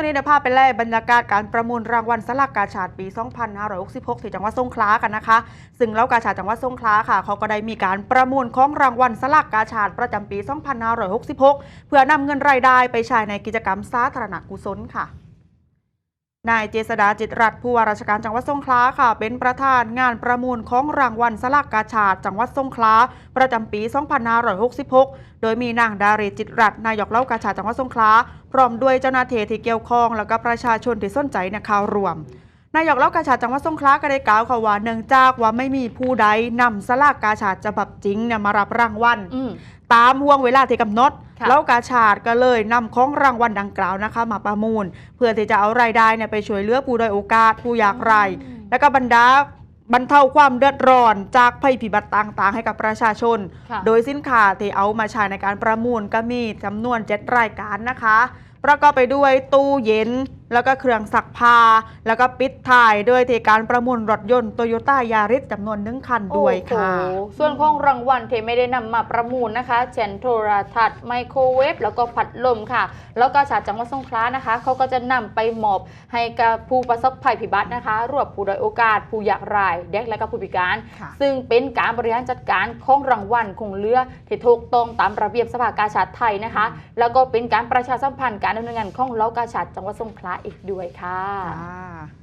่วงนี้เดี๋ยวพาไปไล่บรรยากาศการประมูลรางวัลสลากกาชาติปี 2566 ที่จังหวัดสงขลากันนะคะ ซึ่งเล้ากาชาตจังหวัดสงขลาค่ะ เขาก็ได้มีการประมูลของรางวัลสลากกาชาตประจำปี 2566 เพื่อนำเงินรายได้ไปใช้ในกิจกรรมสาธารณกุศลค่ะ นายเจษดาจิตรรัตน์ผู้ว่าราชการจังหวัดสงขลาค่ะ เป็นประธานงานประมูลของรางวัลสลากกาชาติจังหวัดสงขลาประจำปี 2566 โดยมีนางดารีจิตรรัตน์นายกเล่ากาชาติจังหวัดสงขลาพร้อมด้วยเจ้าหน้าที่ที่เกี่ยวข้อง แล้วก็ประชาชนที่สนใจในข่าวรวมนายกเล่ากาชาติจังหวัดสงขลาก็ได้กล่าวค่ะว่าเนื่องจากว่าไม่มีผู้ใดนำสลากกาชาติฉบับจริงเนี่ยมารับรางวัลอืมตามห่วงเวลาที่กำหนดค่ะ แล้วกาชาติก็เลยนำของรางวัลดังกล่าวนะคะมาประมูล เพื่อที่จะเอารายได้เนี่ยไปช่วยเหลือผู้ด้อยโอกาสผู้ยากไร้และก็บรรดาบรรเทาความเดือดร้อนจากภัยพิบัติต่างๆ ให้กับประชาชนค่ะโดยสินค้าที่เอามาใช้ในการประมูลก็มีจำนวน7รายการนะคะ ประกอบไปด้วยตู้เย็น แล้วก็เครื่องซักผ้าแล้วก็ปิดท้ายด้วยที่การประมูลรถยนต์โตโยต้ายาริสจำนวนหนึ่งคันด้วยค่ะโอ้โหส่วนของรางวัลที่ไม่ได้นำมาประมูลนะคะเช่นโทรทัศน์ไมโครเวฟแล้วก็พัดลมค่ะ แล้วก็ชาติจังหวัดสงขลานะคะเขาก็จะนำไปมอบให้กับผู้ประสบภัยพิบัตินะคะรวมผู้ด้อยโอกาส ผู้ยากไร้เด็กและก็ผู้พิการค่ะซึ่งเป็นการบริหารจัดการของรางวัลคงเหลือที่ถูกต้องตามระเบียบสภากาชาติไทยนะคะ แล้วก็เป็นการประชาสัมพันธ์การดำเนินงานของเล้ากาชาติจังหวัดสงขลาอีกด้วยค่ะ